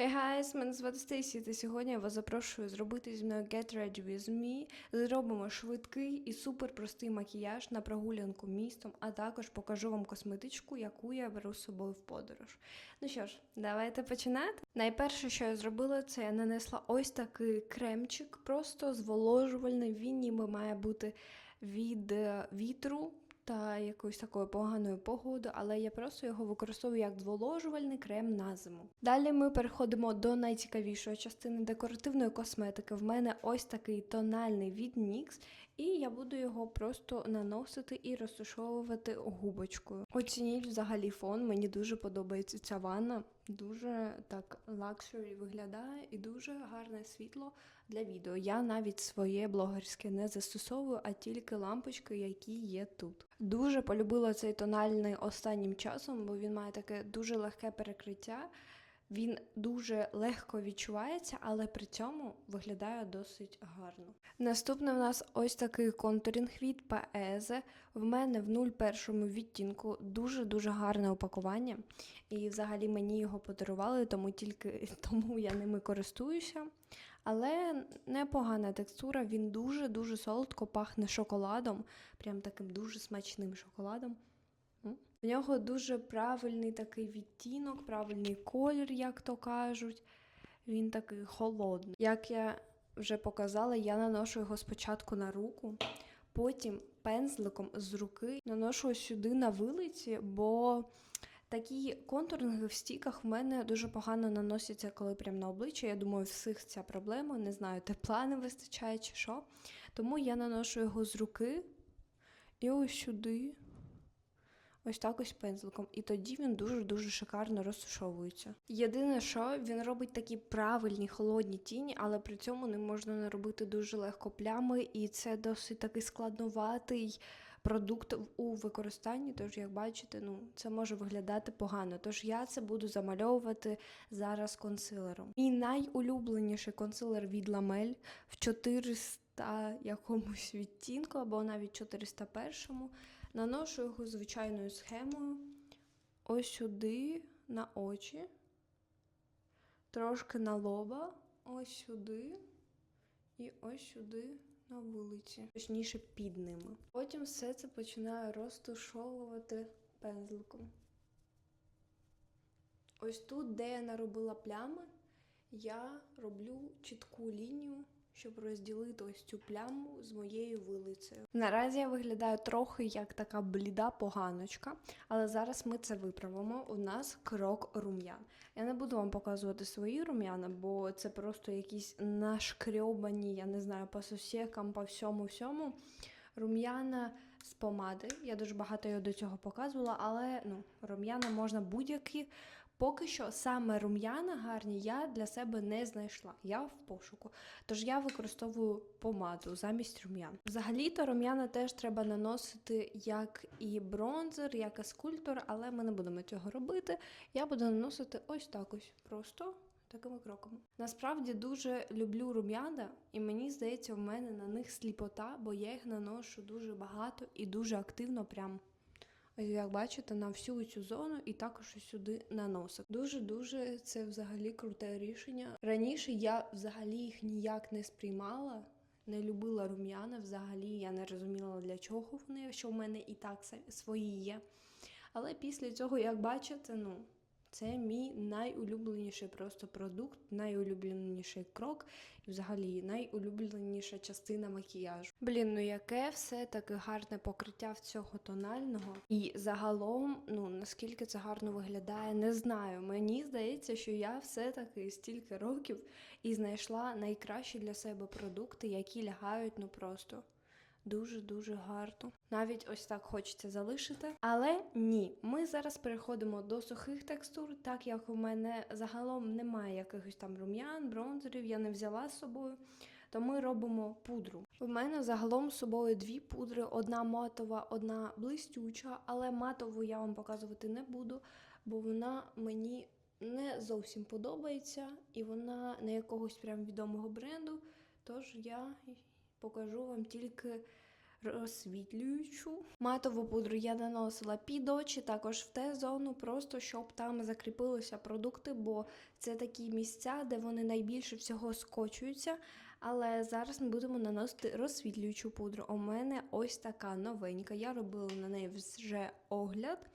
Hey guys, мене звати Стейсі, та сьогодні я вас запрошую зробити зі мною Get Ready With Me. Зробимо швидкий і супер простий макіяж на прогулянку містом, а також покажу вам косметичку, яку я беру з собою в подорож. Ну що ж, давайте починати. Найперше, що я зробила, це я нанесла ось такий кремчик, просто зволожувальний. Він ніби має бути від е, вітру та якоюсь такою поганою погоди, але я просто його використовую як зволожувальний крем на зиму. Далі ми переходимо до найцікавішої частини декоративної косметики. В мене ось такий тональний від NYX, і я буду його просто наносити і розташовувати губочкою. Оцініть взагалі фон, мені дуже подобається ця ванна. Дуже так лакшері виглядає і дуже гарне світло для відео. Я навіть своє блогерське не застосовую, а тільки лампочки, які є тут. Дуже полюбила цей тональний останнім часом, бо він має таке дуже легке перекриття. Він дуже легко відчувається, але при цьому виглядає досить гарно. Наступне в нас ось такий контурінг від Paese. В мене в 01 відтінку дуже-дуже гарне упакування. І взагалі мені його подарували, тому тільки тому я ними користуюся. Але непогана текстура, він дуже-дуже солодко пахне шоколадом, прям таким дуже смачним шоколадом. В нього дуже правильний такий відтінок, правильний колір, як то кажуть. Він такий холодний. Як я вже показала, я наношу його спочатку на руку, потім пензликом з руки наношу сюди на вилиці, бо такі контуринги в стіках в мене дуже погано наносяться, коли прям на обличчя. Я думаю, всіх ця проблема, не знаю, тепла не вистачає чи що. Тому я наношу його з руки і ось сюди. Ось так ось пензликом, і тоді він дуже-дуже шикарно розташовується. Єдине, що він робить такі правильні холодні тіні, але при цьому не можна наробити дуже легко плями, і це досить такий складноватий продукт у використанні. Тож, як бачите, ну це може виглядати погано. Тож я це буду замальовувати зараз консилером. Мій найулюбленіший консилер від Ламель в 400 якомусь відтінку, або навіть 401. Наношу його звичайною схемою ось сюди на очі, трошки на лоба, ось сюди і ось сюди на вулиці, точніше під ними. Потім все це починаю розтушовувати пензликом. Ось тут, де я наробила плями, я роблю чітку лінію щоб розділити ось цю пляму з моєю вилицею. Наразі я виглядаю трохи як така бліда поганочка, але зараз ми це виправимо. У нас крок рум'ян. Я не буду вам показувати свої рум'яна, бо це просто якісь нашкрьобані, я не знаю, по сусікам, по всьому всьому. Рум'яна з помади. Я дуже багато його до цього показувала, але ну, рум'яна можна будь-які. Поки що саме рум'яна гарні я для себе не знайшла. Я в пошуку. Тож я використовую помаду замість рум'ян. Взагалі-то рум'яна теж треба наносити як і бронзер, як і скульптор, але ми не будемо цього робити. Я буду наносити ось так ось просто. Такими кроками. Насправді дуже люблю рум'яна, і мені здається, в мене на них сліпота, бо я їх наношу дуже багато і дуже активно, прям Як бачите, на всю цю зону і також сюди на носик. Дуже-дуже це взагалі круте рішення. Раніше я взагалі їх ніяк не сприймала, не любила рум'яна. Взагалі я не розуміла, для чого вони, що в мене і так свої є. Але після цього, як бачите, ну. Це мій найулюбленіший просто продукт, найулюбленіший крок і взагалі найулюбленіша частина макіяжу. Блін, ну яке все таке гарне покриття в цього тонального. І загалом, ну наскільки це гарно виглядає, не знаю. Мені здається, що я все-таки стільки років і знайшла найкращі для себе продукти, які лягають ну просто. Дуже-дуже гарно. Навіть ось так хочеться залишити. Але ні, ми зараз переходимо до сухих текстур, так як у мене загалом немає якихось там рум'ян, бронзерів, я не взяла з собою. То ми робимо пудру. У мене загалом з собою дві пудри: одна матова, одна блистюча, але матову я вам показувати не буду, бо вона мені не зовсім подобається, і вона не якогось прям відомого бренду. Тож я покажу вам тільки розсвітлюючу. Матову пудру я наносила під очі, також в Т-зону, просто щоб там закріпилися продукти, бо це такі місця, де вони найбільше всього скочуються. Але зараз ми будемо наносити розсвітлюючу пудру. У мене ось така новенька. Я робила на неї вже огляд.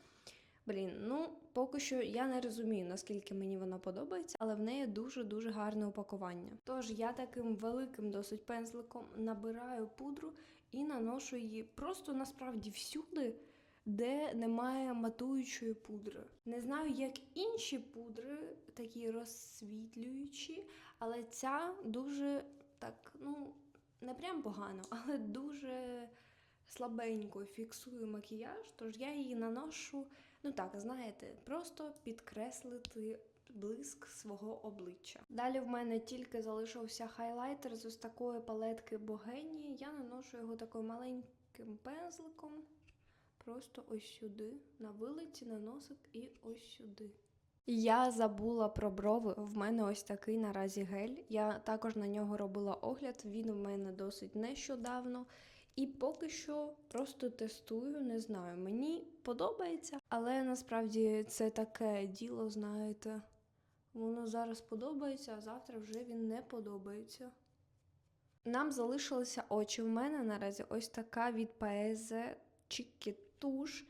Блін, ну поки що я не розумію, наскільки мені вона подобається, але в неї дуже-дуже гарне упакування. Тож я таким великим досить пензликом набираю пудру і наношу її просто насправді всюди, де немає матуючої пудри. Не знаю, як інші пудри, такі розсвітлюючі, але ця дуже так, ну, не прям погано, але дуже слабенько фіксує макіяж, тож я її наношу, ну так, знаєте, просто підкреслити блиск свого обличчя. Далі в мене тільки залишився хайлайтер з ось такої палетки Богенії. Я наношу його таким маленьким пензликом. Просто ось сюди, на вилиці, на носик і ось сюди. Я забула про брови. В мене ось такий наразі гель. Я також на нього робила огляд. Він у мене досить нещодавно. І поки що просто тестую, не знаю. Мені подобається, але насправді це таке діло, знаєте. Воно зараз подобається, а завтра вже він не подобається. Нам залишилися очі. В мене наразі ось така від Paese Чікі туш.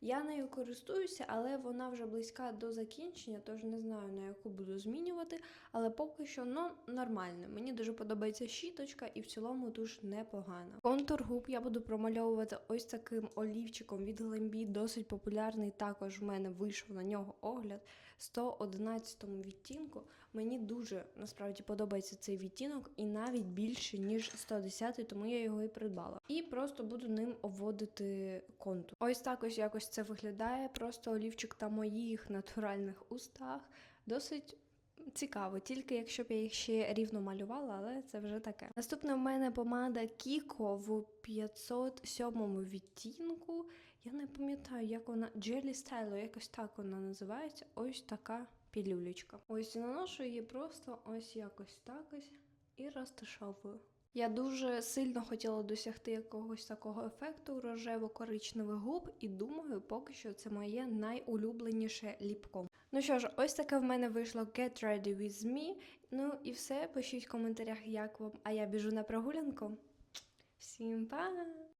Я нею користуюся, але вона вже близька до закінчення, тож не знаю, на яку буду змінювати. Але поки що ну, нормально. Мені дуже подобається щіточка і в цілому туш непогана. Контур губ я буду промальовувати ось таким олівчиком від Glambi, досить популярний. Також в мене вийшов на нього огляд 111 відтінку. Мені дуже насправді подобається цей відтінок і навіть більше, ніж 110, тому я його і придбала. І просто буду ним обводити контур. Ось так ось якось це виглядає. Просто олівчик на моїх натуральних устах. Досить. Цікаво, тільки якщо б я їх ще рівно малювала, але це вже таке. Наступна в мене помада Kiko в 507 відтінку. Я не пам'ятаю, як вона Jelly Style, якось так вона називається. Ось така пілюлечка. Ось наношу її просто ось якось так ось і розташовую. Я дуже сильно хотіла досягти якогось такого ефекту рожево-коричневих губ, і думаю, поки що це моє найулюбленіше ліпко. Ну що ж, ось таке в мене вийшло Get Ready With Me. Ну і все, пишіть в коментарях, як вам, а я біжу на прогулянку. Всім па!